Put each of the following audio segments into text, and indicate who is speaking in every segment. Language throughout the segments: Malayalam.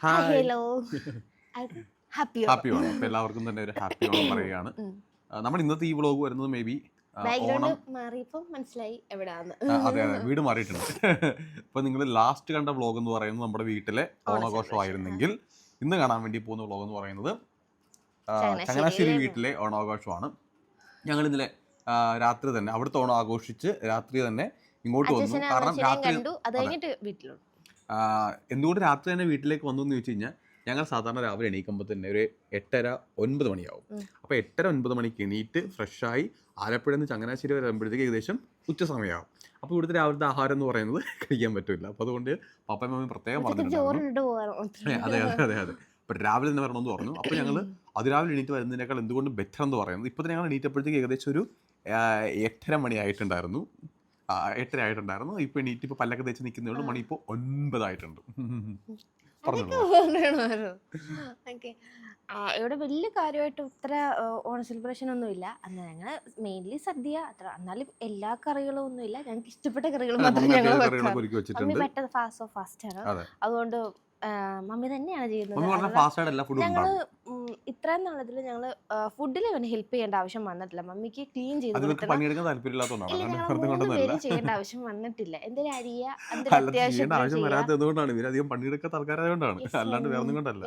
Speaker 1: ഹലോ ഹാപ്പി
Speaker 2: ഹാപ്പി ഓണം അപ്പൊ എല്ലാവർക്കും തന്നെ ഒരു ഹാപ്പി ഓണം പറയുകയാണ്. നമ്മൾ ഇന്നത്തെ ഈ വ്ളോഗ് വരുന്നത് മേ ബി ഓണം
Speaker 1: മനസ്സിലായി എവിടാന്ന്.
Speaker 2: അതെ അതെ. വീട് മാറിയിട്ടുണ്ട്. ഇപ്പൊ നിങ്ങൾ ലാസ്റ്റ് കണ്ട വ്ളോഗ് എന്ന് പറയുന്നത് നമ്മുടെ വീട്ടിലെ ഓണാഘോഷമായിരുന്നെങ്കിൽ ഇന്ന് കാണാൻ വേണ്ടി പോകുന്ന വ്ളോഗ് എന്ന് പറയുന്നത് ചങ്ങനാശ്ശേരി വീട്ടിലെ ഓണാഘോഷമാണ്. ഞങ്ങൾ ഇന്നലെ രാത്രി തന്നെ അവിടുത്തെ ഓണം ആഘോഷിച്ച് രാത്രി തന്നെ ഇങ്ങോട്ട് വന്നു. കാരണം രാത്രി എന്തുകൊണ്ട് രാത്രി തന്നെ വീട്ടിലേക്ക് വന്നു എന്ന് ചോദിച്ചു കഴിഞ്ഞാൽ ഞങ്ങൾ സാധാരണ രാവിലെ എണീക്കുമ്പോൾ തന്നെ ഒരു എട്ടര ഒൻപത് മണിയാവും. അപ്പോൾ എട്ടര ഒൻപത് മണിക്ക് എണീറ്റ് ഫ്രഷായി ആലപ്പുഴ നിന്ന് ചങ്ങനാശ്ശേരി വരെ വരുമ്പോഴത്തേക്ക് ഏകദേശം ഉച്ച സമയമാവും. അപ്പോൾ ഇവിടുത്തെ രാവിലത്തെ ആഹാരം എന്ന് പറയുന്നത് കഴിക്കാൻ പറ്റില്ല. അപ്പോൾ അതുകൊണ്ട് പപ്പയും മമ്മി പ്രത്യേകം പറഞ്ഞിട്ടുണ്ട് അതെ അതെ അതെ അതെ. അപ്പോൾ രാവിലെ തന്നെ വരണമെന്ന് പറഞ്ഞു. അപ്പോൾ ഞങ്ങൾ അതിരാവിലെ എണീറ്റ് വരുന്നതിനേക്കാൾ എന്തുകൊണ്ട് ബെറ്റർ എന്ന് പറയുന്നത്. ഇപ്പോൾ ഞങ്ങൾ എണീറ്റപ്പോഴത്തേക്ക് ഏകദേശം ഒരു എട്ടര മണി ആയിട്ടുണ്ടായിരുന്നു ആ, എട്ടര ആയിട്ടുണ്ടായിരുന്നു ഇപ്പൊ എണീറ്റ് ഇപ്പൊ പല്ലൊക്കെ തേച്ച് നിൽക്കുന്നേ ഉള്ളൂ മണി ഇപ്പൊ ഒൻപതായിട്ടുണ്ട്.
Speaker 1: ഇവിടെ വലിയ കാര്യമായിട്ട് ഇത്ര ഓണ സെലിബ്രേഷൻ ഒന്നും ഇല്ല. അന്ന് ഞങ്ങൾ മെയിൻലി സദ്യ അത്ര. എന്നാലും എല്ലാ കറികളും ഒന്നും ഇല്ല. ഞങ്ങൾക്ക് ഇഷ്ടപ്പെട്ട കറികൾ
Speaker 2: മാത്രം
Speaker 1: മാത്രമേ ഞങ്ങൾ പെട്ടെന്ന് ഫാസ്റ്റ് ഓഫ് ഫാസ്റ്റ് ആണ്. അതുകൊണ്ട് മമ്മി തന്നെയാണ് ചെയ്യുന്നത്. ഞങ്ങൾ ഇത്രയും നാളത്തിൽ ഞങ്ങൾ ഫുഡിൽ ഇവന് ഹെൽപ്പ് ചെയ്യേണ്ട ആവശ്യം വന്നിട്ടില്ല. മമ്മിക്ക് ക്ലീൻ ചെയ്ത് ചെയ്യേണ്ട ആവശ്യം വന്നിട്ടില്ല. എന്തെങ്കിലും അരിയ? എന്തെങ്കിലും
Speaker 2: ആവശ്യം അധികം പണിയെടുക്കാത്ത ആൾക്കാരായതുകൊണ്ടാണ്. അല്ലാണ്ട് വേറെ കൊണ്ടല്ല.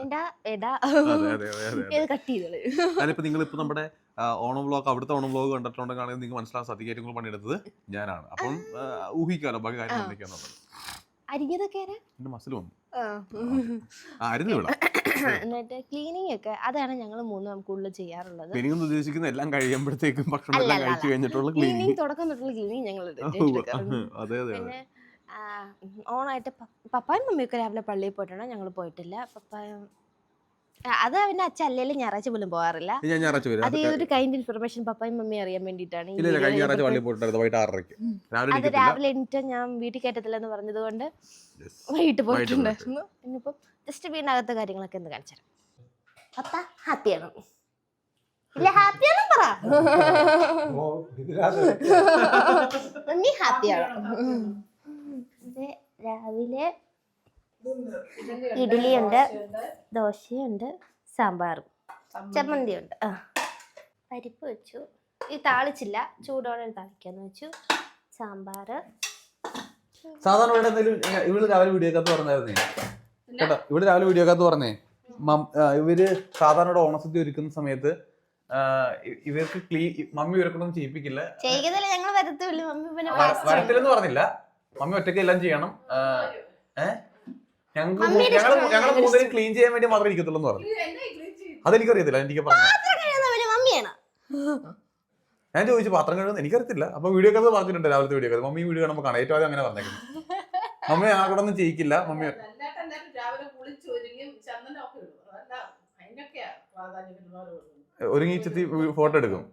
Speaker 2: നിങ്ങൾ ഇപ്പൊ നമ്മുടെ ഓണം വ്ലോഗ് അവിടുത്തെ ഓണം വ്ലോഗ് കണ്ടിട്ടുണ്ടെങ്കിൽ നിങ്ങൾക്ക് മനസ്സിലാവും സത്യമായിട്ടും കൂടെ പണിയെടുത്തത് ഞാനാണ്. അപ്പം ഊഹിക്കാലോ ബാക്കി കാര്യം. എന്തൊക്കെയാണെന്നുള്ളത്
Speaker 1: അരിഞ്ഞതൊക്കെ?
Speaker 2: എന്റെ മസിൽ വന്നു. അരുന്ന് വിടാം.
Speaker 1: എന്നിട്ട് ക്ലീനിങ് ഒക്കെ അതാണ് ഞങ്ങൾ മൂന്നും കൂടുതൽ ചെയ്യാറുള്ളത്.
Speaker 2: ക്ലീനിങ് എന്ന് ഉദ്ദേശിക്കുന്ന എല്ലാം കഴിയുമ്പോഴത്തേക്കും ഭക്ഷണം എല്ലാം കഴിച്ചു കഴിഞ്ഞിട്ടുള്ള
Speaker 1: ക്ലീനിങ് തുടക്കം തൊട്ടുള്ള ക്ലീനിങ് ഞങ്ങൾ
Speaker 2: അതെ അതെ
Speaker 1: പിന്നെ ഓണായിട്ട് പപ്പായും മമ്മിയൊക്കെ രാവിലെ പള്ളിയിൽ പോയിട്ടുണ്ട് ഞങ്ങൾ പോയിട്ടില്ല. പപ്പായ അത് അവന്റെ അച്ഛൻ അല്ലെങ്കിൽ ഞായറാഴ്ച പോലും പോകാറില്ല
Speaker 2: ഞാൻ ഞായറാഴ്ച വരാം.
Speaker 1: അത് ഒരു കൈൻഡ് ഇൻഫർമേഷൻ പപ്പയും മമ്മിയും അറിയാൻ വേണ്ടിട്ടാണ് ഈ
Speaker 2: ഇല്ല ഇല്ല കഴിഞ്ഞ ഞായറാഴ്ച
Speaker 1: ഞാൻ
Speaker 2: പള്ളി പോയിട്ടുണ്ടായിരുന്നു വൈകിട്ട് ആറരയ്ക്ക്.
Speaker 1: അത് രാവിലെ എണീറ്റ് ഞാൻ വീട്ടിൽ കയറ്റത്തില്ല എന്ന് പറഞ്ഞത് കൊണ്ട്. വൈകിട്ട് പോയിട്ടുണ്ടായിരുന്നു. ഇനിയിപ്പം ജസ്റ്റ് വീടിനകത്തെ കാര്യങ്ങളൊക്കെ ഒന്ന് കാണിച്ചു തരാം. പപ്പ ആണ്? ഇല്ല ഹാപ്പിയാണെന്ന് പറ. മമ്മി ഹാപ്പിയാണ് രാവിലെ ഇഡ്ഡലിയുണ്ട് ദോശയുണ്ട് സാമ്പാറും. ചമ്മന്തിയുണ്ട്. ആ. പരിപ്പ് വെച്ചു. ഈ താളിച്ചില്ല. ചൂടോടെ താളിക്കാന്ന് വെച്ചു. സാമ്പാർ
Speaker 2: സാധാരണ ഇവിടെ എന്തെങ്കിലും ഇവൾ രാവിലെ വീഡിയോ കത്ത് പറഞ്ഞായിരുന്നേ കേട്ടോ ഇവിടെ രാവിലെ വീഡിയോ കത്ത് പറഞ്ഞേ ഇവർ സാധാരണ ഇവിടെ ഓണസദ്യ ഒരുക്കുന്ന സമയത്ത് ഇവർക്ക് ക്ലീ മമ്മി ഇവർക്കൊന്നും ചെയ്യിപ്പിക്കില്ല.
Speaker 1: ചെയ്തല്ലേ ഞങ്ങൾ വരത്തില്ല മമ്മി.
Speaker 2: വരത്തില്ലെന്ന് പറഞ്ഞില്ല. മമ്മി ഒറ്റയ്ക്ക് എല്ലാം ചെയ്യണം.
Speaker 1: ഏഹ്
Speaker 2: ഞങ്ങൾ ഞങ്ങൾ മൂന്നേരും ക്ലീൻ ചെയ്യാൻ വേണ്ടി മാത്രമേ ഇരിക്കത്തുള്ളൂ എന്ന് പറഞ്ഞു അതെനിക്കറിയത്തില്ല എനിക്ക് പറഞ്ഞു
Speaker 1: പാത്രം കഴുകുന്നവര് മമ്മിയാണ്.
Speaker 2: ഞാൻ ചോദിച്ചു പാത്രം കഴുകുന്നത് എനിക്കറിയത്തില്ല. അപ്പൊ വീഡിയോ കഥ പറഞ്ഞിട്ടുണ്ട് രാവിലത്തെ വീഡിയോ കഥ മമ്മി വീഡിയോ കാണുമ്പോൾ കാണാം. ഏറ്റവും ആദ്യം അങ്ങനെ പറഞ്ഞേക്കുന്നത് മമ്മി ആ കൂടെ ഒന്നും ചെയ്യിക്കില്ല. മമ്മി. ഒരുങ്ങിച്ചെത്തി ഫോട്ടോ എടുക്കും.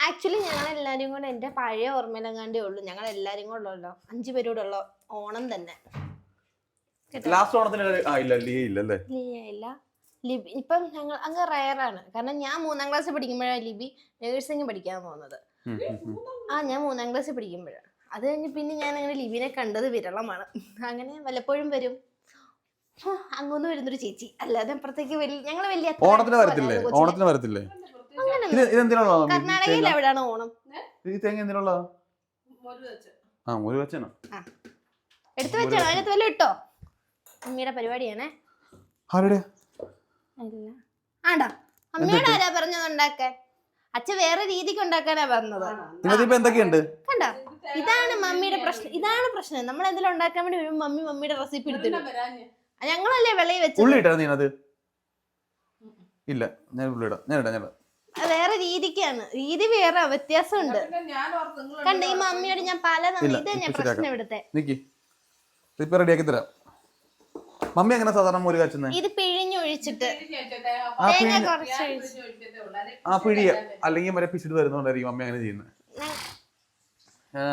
Speaker 1: ആക്ച്വലി ഞങ്ങൾ എല്ലാരും കൂടെ എന്റെ പഴയ ഓർമ്മയിലെങ്ങാണ്ടേ ഉള്ളൂ. ഞങ്ങൾ എല്ലാരും കൂടെ ഉള്ളല്ലോ. അഞ്ചു പേരൂടെ ഉള്ള ഓണം തന്നെ?
Speaker 2: ലാസ്റ്റ് ഓണത്തിന് ഇല്ല ലീ ഇല്ല അല്ലേ?
Speaker 1: ഇല്ല, ഇല്ല. ലിബി ഇപ്പം ഞങ്ങൾ അങ്ങ് റയറാണ് കാരണം ഞാൻ മൂന്നാം ക്ലാസ്സിൽ പഠിക്കുമ്പോഴാണ് ലിബി നേഴ്സിംഗ് പഠിക്കാൻ പോകുന്നത്. ആ ഞാൻ മൂന്നാം ക്ലാസ്സിൽ പഠിക്കുമ്പോഴാണ് അത് കഴിഞ്ഞ് പിന്നെ ഞാൻ അങ്ങനെ ലിബിനെ കണ്ടത് വിരളമാണ്. അങ്ങനെ വല്ലപ്പോഴും വരും. അങ്ങൊന്നും വരുന്നൊരു ചേച്ചി. അല്ലാതെ അപ്പുറത്തേക്ക് വലിയ ഞങ്ങൾ വലിയ
Speaker 2: ഓണത്തിന് വരത്തില്ലേ. ഓണത്തിന് വരത്തില്ലേ.
Speaker 1: കർണാടകയിൽ എവിടെയാണ് ഓണം?
Speaker 2: ഈ തേങ്ങ എന്തിനുള്ള. ആ ഒരു വച്ചനോ
Speaker 1: എടുത്തു വെച്ചോ അതിനകത്ത് വല്ല ഇട്ടോ? അമ്മയുടെ പരിപാടിയാണേ.
Speaker 2: ആരുടെ?
Speaker 1: അല്ല. ആണ്ടാ. അമ്മയുടെ ആരാ പറഞ്ഞത് ഉണ്ടാക്കാൻ? അച്ഛൻ വേറെ രീതിക്ക് ഉണ്ടാക്കാനാ പറഞ്ഞത്.
Speaker 2: എന്തൊക്കെയുണ്ട്?
Speaker 1: കണ്ടോ? ഇതാണ് മമ്മിയുടെ പ്രശ്നം. ഇതാണ് പ്രശ്നം. നമ്മൾ എന്തെങ്കിലും ഉണ്ടാക്കാൻ വേണ്ടി വരും മമ്മി മമ്മിയുടെ റെസിപ്പി എടുത്തിടും. ഞങ്ങളല്ലേ വെളയിൽ വെച്ചു
Speaker 2: ഉള്ളി ഇട്ടാ നീനത് ഇല്ല ഞാൻ ഉള്ളി ഇടാം ഞാൻ ഇടാം ഞാൻ ഇടാം.
Speaker 1: അത് വേറെ രീതിക്കാണ്. രീതി വേറെ വ്യത്യാസമുണ്ട്. കണ്ട ഈ മമ്മിയോട് ഞാൻ പല ഇത്
Speaker 2: ഞാൻ
Speaker 1: പ്രശ്നം ഇവിടുത്തെ.
Speaker 2: റെഡിയാക്കി തരാം. മമ്മി എങ്ങനെ സാധാരണ മോര് കാച്ചുന്നത്
Speaker 1: ഇത് പിഴിഞ്ഞൊഴിച്ചിട്ട്.
Speaker 2: ആ
Speaker 1: തേങ്ങ
Speaker 2: പിഴിഞ്ഞ് ആ പിഴിയ. അല്ലെങ്കിൽ വരെ പിച്ചിട്ട് വരുന്നോണ്ടായിരിക്കും മമ്മി അങ്ങനെ ചെയ്യുന്നത്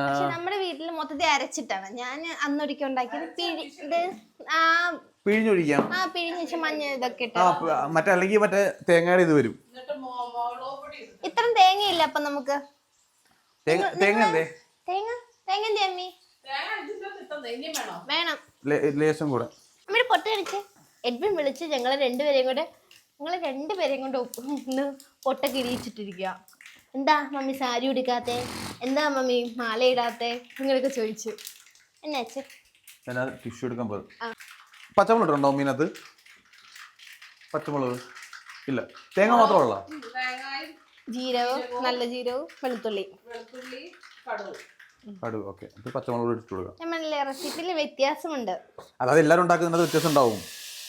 Speaker 1: പക്ഷെ നമ്മുടെ വീട്ടിൽ മൊത്തത്തിൽ അരച്ചിട്ടാണ്. ഞാൻ അന്നൊരിക്കൽ ഉണ്ടാക്കിയത് പിഴി ഇത് ആ
Speaker 2: പിഴിഞ്ഞൊഴിക്കാം.
Speaker 1: ആ പിഴിഞ്ഞിച്ച് മഞ്ഞ ഇതൊക്കെ ഇട്ട്.
Speaker 2: ആ പ- മറ്റേ അല്ലെങ്കിൽ മറ്റേ തേങ്ങയുടെ ഇത് വരും.
Speaker 1: ഇത്രയും തേങ്ങയില്ല അപ്പൊ നമുക്ക്?
Speaker 2: തേങ്ങ തേങ്ങ എന്തേ?
Speaker 1: തേങ്ങ? തേങ്ങ അമ്മി
Speaker 3: വേണോ.
Speaker 2: ലേ- ലേശം കൂടെ.
Speaker 1: കാണിച്ച് എഡ്വിൻ വിളിച്ച് ഞങ്ങളെ രണ്ടുപേരെയും കൂടെ ഞങ്ങളെ രണ്ടുപേരെയും കൊണ്ട് ഇന്ന് ഒന്ന് പൊട്ടൊക്കെ ഇടിയിച്ചിട്ടിരിക്കുക എന്താ മമ്മി സാരി ഉടുക്കാത്തെ? എന്താ മമ്മി മാല ഇടാത്തെ? നിങ്ങളൊക്കെ ചോദിച്ചു. എന്നാ അച്ഛൻ?
Speaker 2: ഞാൻ ടിഷ്യൂ എടുക്കാൻ പോകും. പച്ചമുളക് ഉണ്ടോ മീനകത്ത് പച്ചമുളക്. ഇല്ല. തേങ്ങ മാത്രമുള്ള
Speaker 3: തേങ്ങായും
Speaker 1: ജീരകവും നല്ല ജീരകവും വെളുത്തുള്ളി.
Speaker 3: വെളുത്തുള്ളി കടുവും
Speaker 2: കടുക് ഓക്കെ ഇത് പച്ചമുളക് ഇട്ട് കൊടുക്കാം.
Speaker 1: പറഞ്ഞില്ലേ റെസിപ്പിയിൽ വ്യത്യാസമുണ്ട്.
Speaker 2: അതായത് എല്ലാവരും ഉണ്ടാക്കുന്നത് വ്യത്യാസം ഉണ്ടാവും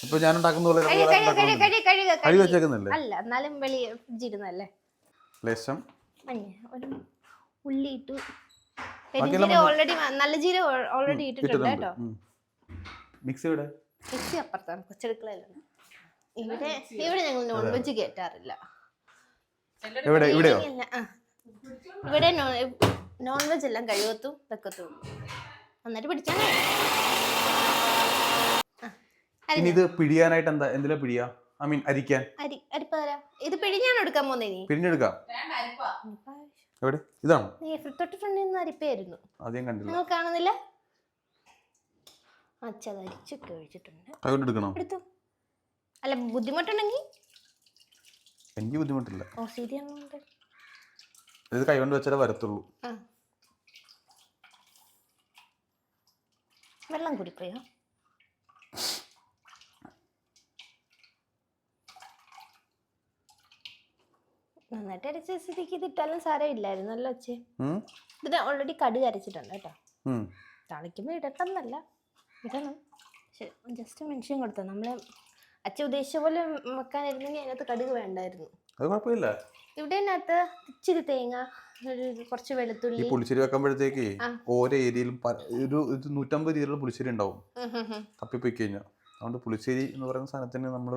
Speaker 2: ഇപ്പൊ ഞാൻ ഉണ്ടാക്കുന്ന പോലെ
Speaker 1: കഴുക.
Speaker 2: വെച്ചേക്കുന്നില്ലേ?
Speaker 1: അല്ല എന്നാലും വെളി ഫ്രിഡ്ജിരുന്നല്ലേ
Speaker 2: ലേശം.
Speaker 1: ഒരു ഉള്ളി ഇട്ടു. പെരുംജീരകം ഓൾറെഡി നല്ല ജീരകം ഓൾറെഡി ഇട്ടിട്ടുണ്ട് കേട്ടോ.
Speaker 2: മിക്സി ഇവിടെ
Speaker 1: മിക്സി അപ്പുറത്താണ് കൊച്ചെടുക്കളയിലാണ്. ഇവിടെ ഇവിടെ. ഞങ്ങൾ നോൺ വെജ് കേറ്റാറില്ല. ഇവിടെ. ഇവിടെ നോൺ വെജ് എല്ലാം കഴിവത്തും വെക്കത്തും എന്നിട്ട് പിടിച്ചാ
Speaker 2: ഇനി ഇത് പിടിയാനായിട്ട് എന്താ? എന്തിലാ പിടിയാ ഐ മീൻ അരിക്കാൻ.
Speaker 1: അരി അരിപ്പ ഇത് പിഴിഞ്ഞാണ് എടുക്കാൻ പോകുന്നത് ഇനി?
Speaker 2: പിഴിഞ്ഞെടുക്കാം.
Speaker 3: വേണ്ട അരിപ്പ.
Speaker 2: എവിടെ? ഇതാണോ?
Speaker 1: നീ തൊട്ട് ഫ്രണ്ടിൽ നിന്ന് അരിപ്പയായിരുന്നു.
Speaker 2: ആദ്യം കണ്ടില്ല.
Speaker 1: നിങ്ങൾ കാണുന്നില്ല? അച്ഛത് അരിച്ചൊക്കെ ഒഴിച്ചിട്ടുണ്ട്.
Speaker 2: അതുകൊണ്ട് എടുക്കണോ?
Speaker 1: എടുത്തു. അല്ല ബുദ്ധിമുട്ടുണ്ടെങ്കിൽ?
Speaker 2: എനിക്ക് ബുദ്ധിമുട്ടില്ല.
Speaker 1: ഓ ശരിയാണുണ്ട്
Speaker 2: ഇത് കൈകൊണ്ട് വെച്ചാലേ വരത്തുള്ളൂ.
Speaker 1: വെള്ളം കുടിക്കോ നന്നായിട്ട് അരച്ച സ്ഥിതിക്ക് ഇതിട്ടാലും സാരമില്ലായിരുന്നല്ലോ അച്ഛേ? ഇതിന് ഓൾറെഡി കടുക് അരച്ചിട്ടുണ്ട് കേട്ടോ. തളിക്കുമ്പോൾ ഇടട്ടെന്നല്ല. ഇടണം. ജസ്റ്റ് മെൻഷൻ കൊടുത്തു നമ്മളെ അച്ഛ ഉദ്ദേശിച്ച പോലെ വെക്കാനായിരുന്നെങ്കിൽ അതിനകത്ത് കടുക് വേണ്ടായിരുന്നു.
Speaker 2: അത് കുഴപ്പമില്ല.
Speaker 1: ഇവിടെ ഇച്ചിരി തേങ്ങ കുറച്ച്
Speaker 2: ഈ പുളിശ്ശേരി വെക്കുമ്പോഴത്തേക്ക്. ഓരോ ഏരിയയിലും ഒരു നൂറ്റമ്പത് രീതിയിലുള്ള പുളിശ്ശേരി ഉണ്ടാവും. തപ്പിപ്പോയി കഴിഞ്ഞാൽ അതുകൊണ്ട് പുളിശ്ശേരി എന്ന് പറയുന്ന സാധനത്തിന് നമ്മൾ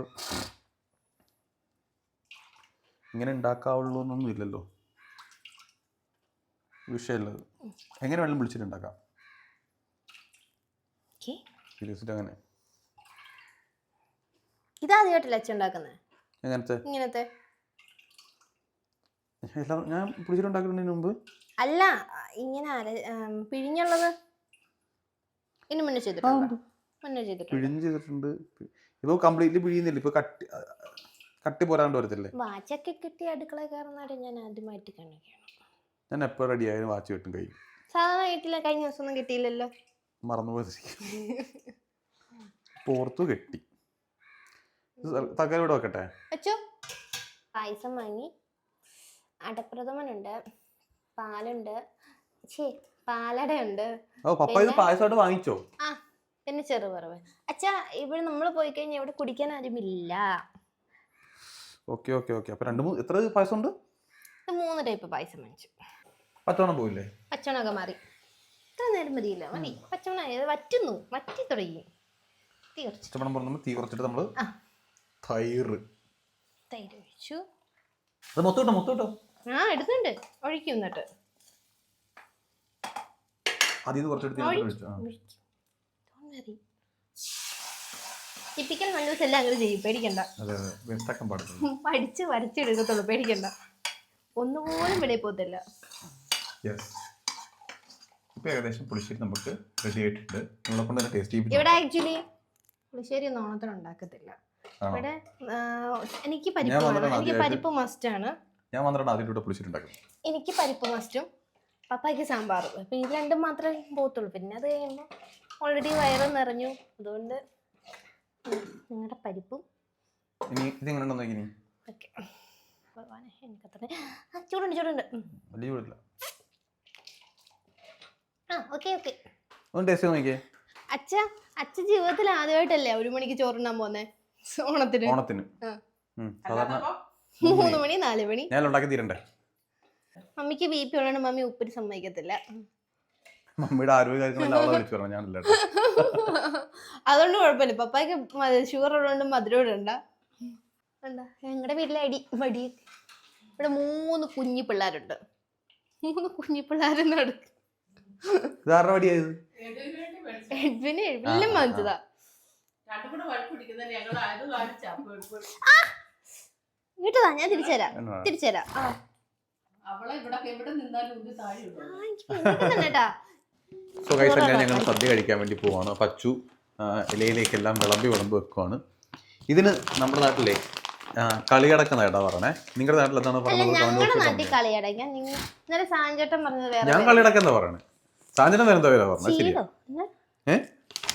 Speaker 2: ഇങ്ങനെ ഉണ്ടാക്കാവുള്ളൂ എന്നൊന്നും ഇല്ലല്ലോ. വിഷയമുള്ളത് എങ്ങനെ വേണമെങ്കിലും പുളിശ്ശേരി ഉണ്ടാക്കാം. സീരിയസ്ലി അങ്ങനെ.
Speaker 1: ഇതാദ്യമായിട്ടല്ലേ അച്ഛൻ ഉണ്ടാക്കുന്നത്
Speaker 2: എങ്ങനത്തെ?
Speaker 1: ഇങ്ങനത്തെ.
Speaker 2: എല്ലാം ഞാൻ പുളിശ്ശേരി മുമ്പ്?
Speaker 1: അല്ല ഇങ്ങനെ അര പിഴിഞ്ഞുള്ളത് ഇനി മുന്നേ ചെയ്തിട്ടുണ്ടോ? മുന്നേ ചെയ്തിട്ടുണ്ട്?
Speaker 2: പിഴിഞ്ഞ് ചെയ്തിട്ടുണ്ട്. ഇപ്പോൾ കംപ്ലീറ്റ്ലി പിഴിയുന്നില്ല. ഇപ്പോൾ കട്ടി കട്ടി പോരാണ്ട് വരത്തില്ലേ?
Speaker 1: വാച്ചൊക്കെ കിട്ടി അടുക്കള കയറുന്നവരെ ഞാൻ ആദ്യമായിട്ട് കാണിക്കണം.
Speaker 2: ഞാൻ എപ്പോൾ റെഡി ആയാലും വാച്ച് കിട്ടും കഴിയും
Speaker 1: സാധാരണ കിട്ടില്ല കഴിഞ്ഞ ദിവസം ഒന്നും കിട്ടിയില്ലല്ലോ.
Speaker 2: മറന്നുപോയി. പോർത്തു കെട്ടി. ഇവിടെ വെക്കട്ടെ?
Speaker 1: അച്ചോ പായസം വാങ്ങി. അടപ്രഥമനുണ്ട്. പാലുണ്ട്. ചേ പാലടയുണ്ട്.
Speaker 2: ഓ പപ്പ ഇത് പായസമായിട്ട് വാങ്ങിച്ചോ?
Speaker 1: ആ പിന്നെ ചെറുപറവ് അച്ഛാ ഇവിടെ നമ്മൾ പോയി കഴിഞ്ഞാൽ ഇവിടെ കുടിക്കാൻ ആരുമില്ല.
Speaker 2: Okay okay okay. അപ്പൊ രണ്ട് മൂന്ന് എത്ര പായസം ഉണ്ട്
Speaker 1: ഇത് മൂന്ന് ടൈപ്പ് പായസം വാങ്ങിച്ചു
Speaker 2: പച്ചവണ്ണം പോയില്ലേ
Speaker 1: പച്ചവണമൊക്കെ മാറി. ഇത്ര നേരം മതിയില്ല മതി. പച്ചവണ വറ്റുന്നു വറ്റി തുടങ്ങി. തീ കുറച്ച്.
Speaker 2: പച്ചവണ്ണം പുറത്തുമ്പോൾ തീ കുറച്ചിട്ട് നമ്മൾ
Speaker 1: ആ.
Speaker 2: തൈര്.
Speaker 1: തൈര് ഒഴിച്ചു.
Speaker 2: അത് മൊത്തം ഇട്ടോ മൊത്തം ഇട്ടോ?
Speaker 1: ആ എടുത്തുണ്ട്. ഒഴിക്കും എന്നിട്ട്
Speaker 2: അതിൽ നിന്ന് കുറച്ചെടുത്ത്.
Speaker 1: ടിപ്പിക്കൽ മണ്ണൂസ് എല്ലാം അങ്ങനെ ചെയ്യും പേടിക്കണ്ട. പഠിച്ച് വരച്ചെടുക്കത്തുള്ളൂ പേടിക്കണ്ട. ഒന്നുപോലും വെളിയിൽ പോകത്തില്ല.
Speaker 2: ഇപ്പൊ ഏകദേശം പുളിശ്ശേരി നമുക്ക് റെഡി ആയിട്ടുണ്ട്. നമ്മളെ കൊണ്ട് തന്നെ ടേസ്റ്റ്
Speaker 1: ഇവിടെ ആക്ച്വലി പുളിശ്ശേരി ഒന്നും ഓണത്തിന് ഉണ്ടാക്കത്തില്ല. ഇവിടെ എനിക്ക് പരിപ്പ് എനിക്ക് പരിപ്പ് മസ്റ്റ് ആണ്.
Speaker 2: ഞാൻ മാത്രമാണ് ആദ്യം കൂടെ പുളിശ്ശേരി
Speaker 1: എനിക്ക് പരിപ്പ് മസ്റ്റും പപ്പായ്ക്ക് സാമ്പാറും. അപ്പം ഇത് രണ്ടും മാത്രമേ പോകത്തുള്ളൂ. പിന്നെ അത് കഴിയുമ്പോൾ ഓൾറെഡി വയറ് നിറഞ്ഞു. അതുകൊണ്ട് നിങ്ങളുടെ പരിപ്പും.
Speaker 2: ഇനി ഇത് എങ്ങനെ ഉണ്ടെന്ന് ഇനി
Speaker 1: ഒക്കെ ഭഗവാനെ എനിക്കത്ര ആ ചൂടുണ്ട് ചൂടുണ്ട്.
Speaker 2: വലിയ ചൂടില്ല.
Speaker 1: ആ ഓക്കെ ഓക്കെ.
Speaker 2: ഒന്ന് ടേസ്റ്റ് ചെയ്ത് നോക്കിയേ
Speaker 1: അച്ഛ അച്ഛ ജീവിതത്തിൽ ആദ്യമായിട്ടല്ലേ ഒരു മണിക്ക് ചോറുണ്ടാൻ പോന്നെ? ഓണത്തിന്.
Speaker 2: ഓണത്തിന്. സാധാരണ
Speaker 1: മൂന്ന് മണി നാല് മണി.
Speaker 2: ഞാൻ ഉണ്ടാക്കി തീരണ്ടേ?
Speaker 1: മമ്മിക്ക് ബി പി ഉള്ളതാണ് മമ്മി ഉപ്പിന് സമ്മതിക്കത്തില്ല.
Speaker 2: മമ്മിയുടെ ആരോഗ്യ കാര്യങ്ങളെല്ലാം അവളെ വിളിച്ചു പറഞ്ഞു ഞാനല്ല
Speaker 1: അതുകൊണ്ട് കുഴപ്പമില്ല. പപ്പായ്ക്ക് ഷുഗർ ഉള്ളതുകൊണ്ട് മധുരം ഇടണ്ട. എന്താ ഞങ്ങളുടെ വീട്ടിലെ അടി വടി ഇവിടെ മൂന്ന് കുഞ്ഞി പിള്ളേരുണ്ട്. മൂന്ന് കുഞ്ഞി പിള്ളേരെന്ന് നടക്കും എഡ്വിന് എല്ലാം
Speaker 3: അത്
Speaker 1: ഞാൻ തിരിച്ചുതരാം. തിരിച്ചുതരാം. ആ.
Speaker 2: സോ ഗൈസ് എല്ലാം ഞങ്ങൾ സദ്യ കഴിക്കാൻ വേണ്ടി പോവാണ്. പച്ചു ആ, ഇലയിലേക്കെല്ലാം വിളമ്പി വിളമ്പ് വെക്കുവാണ്. ഇതിന് നമ്മുടെ നാട്ടിലെ കളിയടക്കുന്ന ഏട്ടാ പറഞ്ഞേ നിങ്ങളുടെ നാട്ടിൽ എന്താണ് പറഞ്ഞത്?
Speaker 1: ഞങ്ങളുടെ നാട്ടിൽ നിങ്ങൾ ഇന്നലെ സാഞ്ചേട്ടൻ പറഞ്ഞത് വേറെ
Speaker 2: ഞാൻ കളിയടക്കുന്ന പറയണേ? സാഞ്ചനം വേറെ എന്താ പറഞ്ഞത് ശരി
Speaker 1: ചീടോ? എന്താ?
Speaker 2: ഏ?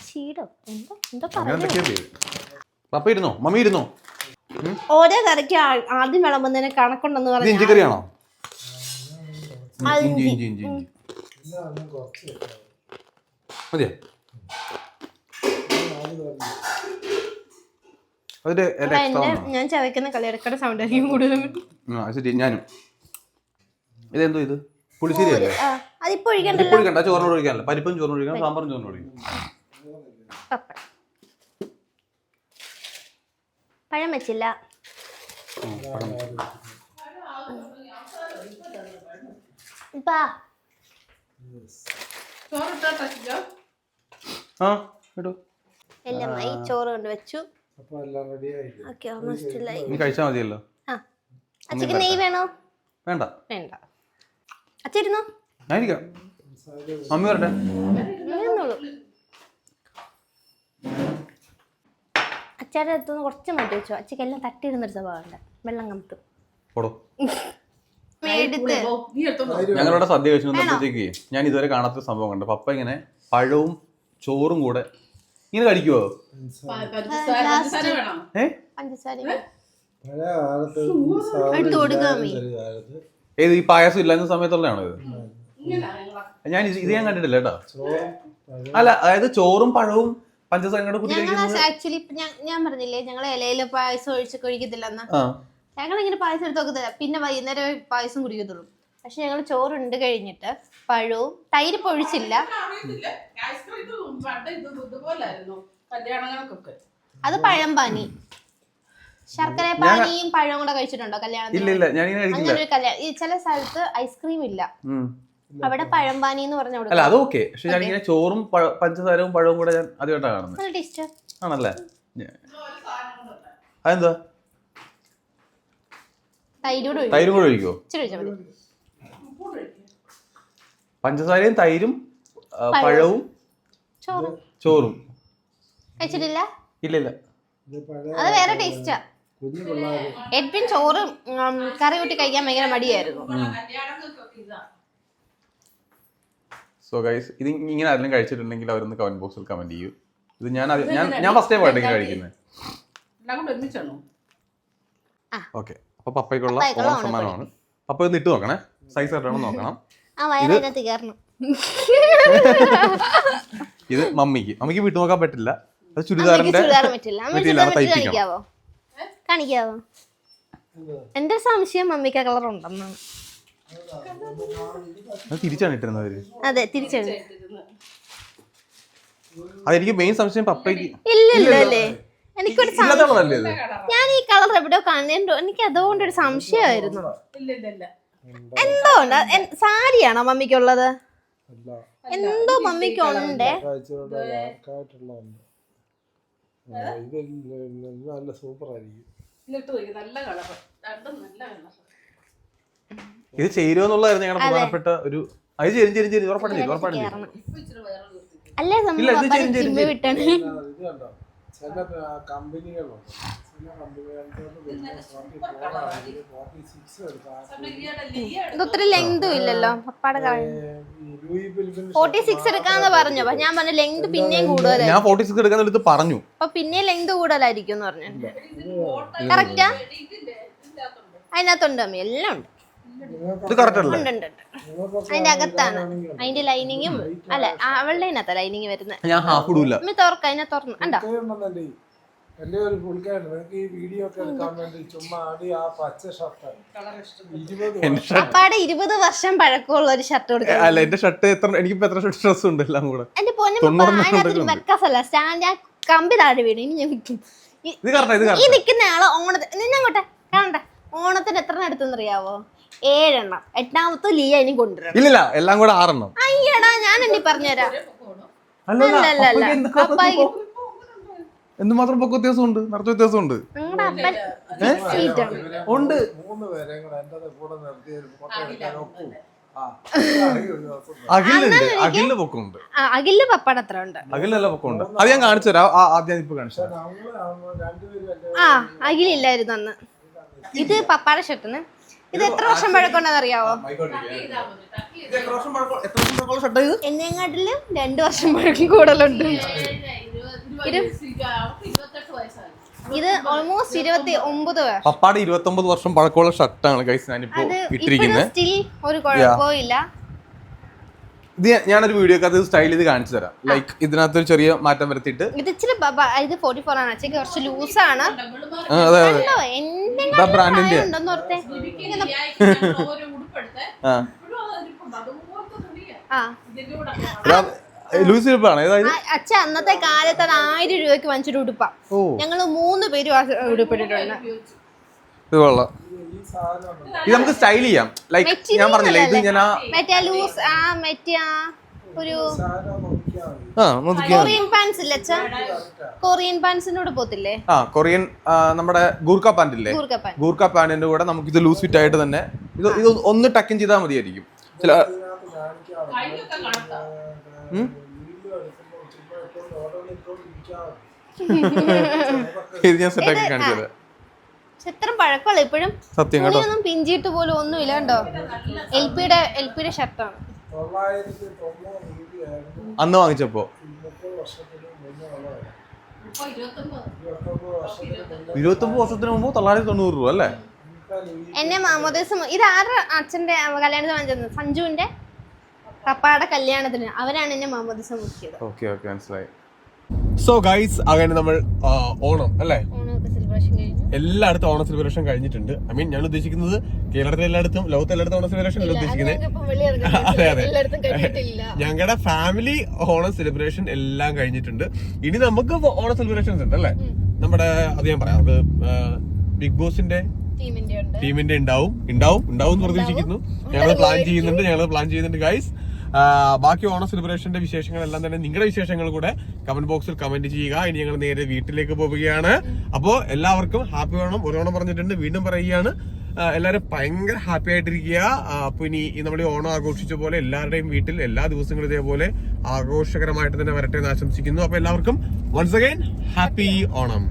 Speaker 1: ചീടോ? എന്താ? എന്താ
Speaker 2: അങ്ങനെ
Speaker 1: പറഞ്ഞു
Speaker 2: പപ്പ ഇരുന്നോ? മമ്മി ഇരുന്നോ?
Speaker 1: ഓരോ കറിക്ക് ആദ്യം വിളമ്പുന്നതിന് കണക്കുണ്ടെന്ന് പറഞ്ഞു
Speaker 2: ഇഞ്ചിക്കറിയാണോ? ഇഞ്ചി ഇഞ്ചി. ഇഞ്ചി ഇഞ്ചി മതിയോ? അതിന്റെ എന്റെ എക്സ്ട്രാ
Speaker 1: ഞാൻ ചവയ്ക്കുന്ന കളിയടക്കയുടെ സൗണ്ട് ആയിരിക്കും കൂടുതലും.
Speaker 2: ഞാനും. ഇതെന്തോ ഇത്? പുളിശ്ശേരി അല്ലേ?
Speaker 1: അതിപ്പോ
Speaker 2: ഒഴിക്കണ്ട ചോറിനോട് ഒഴിക്കാനല്ല. പരിപ്പും ചോറിനോട് ഒഴിക്കണം സാമ്പാറും ചോറിനോട് ഒഴിക്കണം
Speaker 1: പപ്പടം പഴം വെച്ചില്ല. ഇപ്പാ.
Speaker 2: ആ
Speaker 1: എല്ലാമായി ചോറ് കൊണ്ട് വെച്ചു. ഓക്കെ ഓൾമോസ്റ്റ് ഇല്ലായി
Speaker 2: നീ കഴിച്ചാൽ മതിയല്ലോ.
Speaker 1: ആ. അച്ഛക്ക് നെയ് വേണോ?
Speaker 2: വേണ്ട.
Speaker 1: വേണ്ട. അച്ഛരുന്നോ
Speaker 2: ഞാനിരിക്കാം അമ്മ വരട്ടെ.
Speaker 1: അച്ഛയുടെ അടുത്തുനിന്ന് കുറച്ച് മാറ്റി വെച്ചോ. അച്ഛക്ക് എല്ലാം തട്ടിയിരുന്നൊരു സ്വഭാവമുണ്ട്. വെള്ളം കമത്തും.
Speaker 2: പോടോ ഞങ്ങളുടെ സദ്യ കഴിച്ചു വന്നപ്പോഴത്തേക്ക് ഞാൻ ഇതുവരെ കാണാത്ത ഒരു സംഭവം കണ്ടു. പപ്പ ഇങ്ങനെ പഴവും ചോറും കൂടെ ഇങ്ങനെ കഴിക്കുവോ
Speaker 3: പ- പഞ്ചസാര പഞ്ചസാര വേണം?
Speaker 2: ഏ?
Speaker 1: പഞ്ചസാര.
Speaker 4: പഴയ കാലത്ത് ഈ സാധനം
Speaker 1: എടുത്ത് കൊടുക്കുക അമ്മി.
Speaker 4: ഒരു
Speaker 2: ഏത് ഈ പായസം ഇല്ലാത്ത സമയത്തുള്ളതാണോ ഇത്? ഞാൻ ഇത് ഇത് ഞാൻ കണ്ടിട്ടില്ല കേട്ടോ.
Speaker 4: ചോറും പഴവും
Speaker 2: അല്ല അതായത് ചോറും പഴവും പഞ്ചസാരയും കൂടെ കൂട്ടി
Speaker 1: ഞങ്ങൾ ആക്ച്വലി ഞാൻ പറഞ്ഞില്ലേ ഞങ്ങൾ ഇലയിൽ പായസം ഒഴിച്ച് ഒഴിക്കത്തില്ലെന്ന്? ഞങ്ങൾ ഇങ്ങനെ പായസം എടുത്ത് നോക്കത്തില്ല പിന്നെ വൈകുന്നേരം പായസം കുടിക്കത്തുള്ളൂ. പക്ഷെ ഞങ്ങൾ ചോറുണ്ട് കഴിഞ്ഞിട്ട് പഴവും തൈര്
Speaker 3: പൊഴിച്ചില്ല
Speaker 1: അത് പഴം പാനി. ശർക്കര പാനിയും പഴവും കൂടെ കഴിച്ചിട്ടുണ്ടോ
Speaker 2: ഇല്ല
Speaker 1: കല്യാണത്തിന്?
Speaker 2: ഇല്ല ഞാൻ ഇങ്ങനെ കഴിക്കില്ല.
Speaker 1: അങ്ങനെ ഒരു കല്യാണം ചില സ്ഥലത്ത് ഐസ്ക്രീം ഇല്ല. അവിടെ പഴം പാനി എന്ന് പറഞ്ഞ
Speaker 2: അല്ല അത് ഓക്കെ. പക്ഷെ ഞാൻ ഇങ്ങനെ ചോറും പഞ്ചസാരവും പഴവും കൂടെ ഞാൻ ആദ്യമായിട്ടാണ് കാണുന്നത്. ആണല്ലേ? അതെന്താ തൈരും കൂടെ
Speaker 1: ഒഴിക്കോ.
Speaker 2: പഞ്ചസാരയും തൈരും പഴവും.
Speaker 1: ചോറും.
Speaker 2: ചോറും.
Speaker 1: കഴിച്ചിട്ടില്ല?
Speaker 2: ഇല്ല ഇല്ല
Speaker 1: അത് വേറെ ടേസ്റ്റാ എഡ്വിൻ ചോറ് കറി കൂട്ടി കഴിക്കാൻ ഭയങ്കര മടിയായിരുന്നു.
Speaker 2: സോ ഗൈസ് ഇത് ഇങ്ങനെ ആരെങ്കിലും കഴിച്ചിട്ടുണ്ടെങ്കിൽ അവരൊന്ന് കമന്റ് ബോക്സിൽ കമന്റ് ചെയ്യൂ. ഇത് ഞാൻ ഞാൻ ഞാൻ ഫസ്റ്റ് ടൈം ആയിട്ട് ഇങ്ങനെ കഴിക്കുന്നത്. ഓക്കെ അപ്പൊ പപ്പയ്ക്കുള്ള ഓണം സമ്മാനമാണ്. പപ്പ ഒന്ന് ഇട്ട് നോക്കണേ. സൈസ് ആയിട്ടാണ് നോക്കണം. ഇത് മമ്മിക്ക്. മമ്മിക്ക് വിട്ടു നോക്കാൻ പറ്റില്ല. അത് ചുരിദാറിന്റെ
Speaker 1: കാണിക്കാവോ? എന്റെ സംശയം മമ്മിക്ക് കളർ ഉണ്ടെന്നാണ്
Speaker 2: അത് തിരിച്ചാണ് ഇട്ടിരുന്നത് അവർ
Speaker 1: അതെ
Speaker 2: അതെനിക്ക് മെയിൻ സംശയം പപ്പയ്ക്ക്.
Speaker 1: ഇല്ലല്ലോ. അല്ലേ എനിക്കൊരു ഞാൻ ഈ കളർ എവിടെയോ കാണുന്നുണ്ടോ. എനിക്ക് അതുകൊണ്ട് ഒരു സംശയമായിരുന്നു.
Speaker 3: ഇല്ല ഇല്ല ഇല്ല
Speaker 1: എന്തോ ഉണ്ട് സാരിയാണോ മമ്മിക്കുള്ളത്? എന്തോ മമ്മിക്കുണ്ട്.
Speaker 4: നല്ല സൂപ്പർ ആയിരിക്കും
Speaker 3: നല്ല കളർ രണ്ടും നല്ല കളർ
Speaker 2: ഇത് ചേരുമെന്നുള്ളതായിരുന്നു ഞങ്ങളുടെ പ്രധാനപ്പെട്ട ഒരു അത് ചേരും ചേരും ചേരും ഉറപ്പായിട്ടും ചേരും ഉറപ്പായിട്ടും ചേരും
Speaker 1: അല്ലേ
Speaker 2: ഇല്ല, ഇത് ചേരും, ചേരും, ചേരും.
Speaker 1: വിട്ടാണ്.
Speaker 4: ഇത് കണ്ടോ? ചില കമ്പനികളുണ്ട്. ചില കമ്പനികൾക്ക് ഫോർട്ടി സിക്സ് എടുക്കാം
Speaker 1: ഇത് ഒത്തിരി ലെങ്തും ഇല്ലല്ലോ. പപ്പാടെ
Speaker 4: ലൂയി ഫിലിപ്പിന്
Speaker 1: ഫോർട്ടി സിക്സ് എടുക്കാന്ന് പറഞ്ഞു. അപ്പൊ ഞാൻ പറഞ്ഞു ലെങ്ത് പിന്നെയും കൂടുതലായി.
Speaker 2: ഞാൻ ഫോർട്ടി സിക്സ് എടുക്കാൻ എടുത്ത് പറഞ്ഞു.
Speaker 1: അപ്പൊ പിന്നെയും ലെങ്ത് കൂടുതലായിരിക്കും എന്ന് പറഞ്ഞു കറക്റ്റാ അതിനകത്തുണ്ട് അമ്മ. എല്ലാം ഉണ്ട്.
Speaker 2: ഇത് കറക്റ്റ് അല്ലേ?
Speaker 1: ഉണ്ട് ഉണ്ട് ഉണ്ട്. അതിന്റെ അകത്താണ്. അതിന്റെ ലൈനിങ്ങും അല്ല? അവളുടെ അതിനകത്താ ലൈനിങ് വരുന്നത്.
Speaker 2: ഞാൻ ഹാഫ് ഇടൂല.
Speaker 1: അമ്മ തുറക്ക അതിനെ തുറന്നു. കണ്ടോ?
Speaker 4: എന്റെ ഒരു പുള്ളിക്കാരുണ്ട് നിനക്ക് ഈ വീഡിയോ ഒക്കെ എടുക്കാൻ വേണ്ടി ചുമ്മാ ആടി ആ പച്ച ഷർട്ട് ഇരുപത്
Speaker 2: എന്റെ ഷർട്ട്
Speaker 1: പപ്പാടെ ഇരുപത് വർഷം പഴക്കമുള്ള ഒരു ഷർട്ട് കൊടുക്കും
Speaker 2: അല്ല എന്റെ ഷർട്ട് എത്ര എനിക്ക് എത്ര ഡ്രസ് ഉണ്ട് എല്ലാം കൂടെ?
Speaker 1: എന്റെ പൊന്നു
Speaker 2: ഉണ്ടെങ്കിൽ
Speaker 1: സ്റ്റാൻഡ് ആ കമ്പി താഴെ വീണു ഇനി ഞാൻ വിൽക്കും ഈ- നിൽക്കുന്ന ആൾ ഓണത്തിന് നിന്നങ്ങോട്ടെ കാണണ്ട ഓണത്തിന് എത്ര എടുത്തെന്നറിയാവോ ഏഴെണ്ണം. എട്ടാമത്തെ ലിയ ഇനി കൊണ്ടുവരണം.
Speaker 2: ഇല്ലില്ല എല്ലാം കൂടെ ആറെണ്ണം.
Speaker 1: അയ്യടാ ഞാൻ എണ്ണി പറഞ്ഞുതരാം.
Speaker 2: അല്ലല്ല, എന്തുമാത്രം പൊക്ക വ്യത്യാസമുണ്ട്? നടത്ത വ്യത്യാസമുണ്ട്?
Speaker 1: നിങ്ങളുടെ അപ്പൻ ആണ്
Speaker 2: ഉണ്ട്.
Speaker 4: മൂന്ന് പേരെ കൂടെ കൂടെ നിർത്തി ഒരു ഫോട്ടോ എടുക്കാൻ ഒക്കും.
Speaker 2: അഖിലുണ്ട് അഖിലിന്റെ പൊക്കമുണ്ട്.
Speaker 1: ആ, അഖിലിന്റെ പപ്പാടെ അത്ര ഉണ്ട്.
Speaker 2: അഖിലല്ല പൊക്കമുണ്ട്. അത് ഞാൻ കാണിച്ചു തരാം. ആ, ആദ്യം ഇപ്പൊ കാണിച്ചു തരാം.
Speaker 4: നമ്മൾ രണ്ടുപേരും അല്ലേ?
Speaker 1: ആ അഖിലില്ലായിരുന്നു അന്ന്. ഇത് പപ്പാടെ ഷർട്ടിന് ഇത് എത്ര വർഷം പഴക്കമുണ്ടെന്ന് അറിയാവോ? എന്നെങ്ങാട്ടിലും രണ്ടു വർഷം പഴക്കം കൂടുതലുണ്ട്. ഇത് ഓൾമോസ്റ്റ് ഇരുപത്തി ഒമ്പത്
Speaker 2: പപ്പാടെ ഇരുപത്തി ഒമ്പത് വർഷം പഴക്കമുള്ള ഷർട്ടാണ് ഗൈസ് ഞാനിപ്പോ ഇട്ടിരിക്കുന്നത്
Speaker 1: സ്റ്റിൽ ഒരു കുഴപ്പമില്ല
Speaker 2: ഇത് ഞാനൊരു വീഡിയോ അത് സ്റ്റൈൽ ചെയ്ത് കാണിച്ചു തരാം. ലൈക്ക് ഇതിനകത്ത് ഒരു ചെറിയ മാറ്റം വരുത്തിയിട്ട്.
Speaker 1: ഇത് ഇച്ചിരി ഇത് ഫോർട്ടി ഫോർ ആണ്. അച്ഛക്ക് കുറച്ച് ലൂസാണ്
Speaker 2: ആണ്. അതെ അതെ. ബ്രാൻഡിന്റെ ലൂസ്
Speaker 1: ഉടുപ്പാണ്? അച്ഛ അന്നത്തെ കാലത്ത് അത് ആയിരം രൂപയ്ക്ക് വാങ്ങിച്ചൊരു ഉടുപ്പാ.
Speaker 2: ഞങ്ങൾ
Speaker 1: ഞങ്ങൾ മൂന്ന് പേര് ഉടുപ്പിട്ടിട്ടുണ്ട്
Speaker 2: ഇത് കൊള്ളാം. ഇത് നമുക്ക് സ്റ്റൈൽ ചെയ്യാം. ലൈക്ക് ഞാൻ പറഞ്ഞില്ലേ ഇത് ഞാൻ ആ
Speaker 1: മറ്റേ ലൂസ് ആ മറ്റേ ആ ഒരു
Speaker 2: ആ.
Speaker 1: കൊറിയൻ പാൻസ് ഇല്ല അച്ഛ? കൊറിയൻ പാൻസിനോട് പോത്തില്ലേ
Speaker 2: ആ കൊറിയൻ നമ്മുടെ ഗൂർക്ക പാന്റ് ഇല്ലേ? ഗൂർക്ക പാന്റിന്റെ കൂടെ നമുക്ക് ഇത് ലൂസ് ഫിറ്റ് ആയിട്ട് തന്നെ ഇത് ഇത് ഒന്ന് ടക്കൻ ചെയ്താൽ മതിയായിരിക്കും. ചില ഇത് ഞാൻ സെറ്റ് ആക്കി കാണിച്ചത്.
Speaker 1: എത്ര പഴക്കമുള്ള ഇപ്പോഴും
Speaker 2: സത്യം കേട്ടോ.
Speaker 1: തുണിയൊന്നും പിഞ്ചിട്ട് പോലും ഒന്നും ഇല്ലാണ്ടോ എൽ പിയുടെ എൽ പിയുടെ ഷർട്ടാണ്.
Speaker 2: അന്ന് വാങ്ങിച്ചപ്പോ?
Speaker 3: ഇരുപത്തൊമ്പത്
Speaker 4: വർഷത്തിന്
Speaker 2: മുമ്പ് തൊള്ളായിരത്തി തൊണ്ണൂറ് രൂപ അല്ലേ?
Speaker 1: എന്നെ മാമോദേശം ഇത് ആരുടെ അച്ഛന്റെ കല്യാണത്തിന് വാങ്ങിച്ചത്? സഞ്ജുവിന്റെ പപ്പാടെ കല്യാണത്തിന്. അവരാണ് എന്നെ മാമോദേശം മുക്കിയത്.
Speaker 2: ഓക്കെ ഓക്കെ മനസ്സിലായി. സോ ഗൈസ് അങ്ങനെ നമ്മൾ ഓണം അല്ലേ?
Speaker 1: ഓണമൊക്കെ
Speaker 2: എല്ലായിടത്തും ഓണ സെലിബ്രേഷൻ കഴിഞ്ഞിട്ടുണ്ട്. ഐ മീൻ ഞാൻ ഉദ്ദേശിക്കുന്നത് കേരളത്തിലെ എല്ലായിടത്തും ലോകത്തെ എല്ലായിടത്തും ഓണം സെലിബ്രേഷൻ അല്ല ഉദ്ദേശിക്കുന്നത് അതെ അതെ ഞങ്ങളുടെ ഫാമിലി ഓണം സെലിബ്രേഷൻ എല്ലാം കഴിഞ്ഞിട്ടുണ്ട്. ഇനി നമുക്ക് ഓണം സെലിബ്രേഷൻസ് ഉണ്ട് അല്ലേ? നമ്മുടെ അത് ഞാൻ പറയാം. അത് ബിഗ് ബോസിന്റെ
Speaker 1: ടീമിന്റെ ഉണ്ട്.
Speaker 2: ടീമിന്റെ ഉണ്ടാവും. ഉണ്ടാവും ഉണ്ടാവും എന്ന് പ്രതീക്ഷിക്കുന്നു. ഞങ്ങൾ പ്ലാൻ ചെയ്യുന്നുണ്ട് ഞങ്ങൾ പ്ലാൻ ചെയ്യുന്നുണ്ട് ഗൈസ് ബാക്കി ഓണം സെലിബ്രേഷന്റെ വിശേഷങ്ങളെല്ലാം തന്നെ നിങ്ങളുടെ വിശേഷങ്ങൾ കൂടെ കമന്റ് ബോക്സിൽ കമന്റ് ചെയ്യുക. ഇനി ഞങ്ങൾ നേരെ വീട്ടിലേക്ക് പോവുകയാണ്. അപ്പോൾ എല്ലാവർക്കും ഹാപ്പി ഓണം. ഒരു ഓണം പറഞ്ഞിട്ടുണ്ട്. വീണ്ടും പറയുകയാണ്. എല്ലാവരും ഭയങ്കര ഹാപ്പി ആയിട്ടിരിക്കുക. അപ്പോൾ അപ്പൊ ഇനി നമ്മൾ ഈ ഓണം ആഘോഷിച്ച പോലെ എല്ലാവരുടെയും വീട്ടിൽ എല്ലാ ദിവസങ്ങളും ഇതേപോലെ ആഘോഷകരമായിട്ട് തന്നെ വരട്ടെ എന്ന് ആശംസിക്കുന്നു. അപ്പൊ എല്ലാവർക്കും വൺസ് അഗൈൻ ഹാപ്പി ഓണം.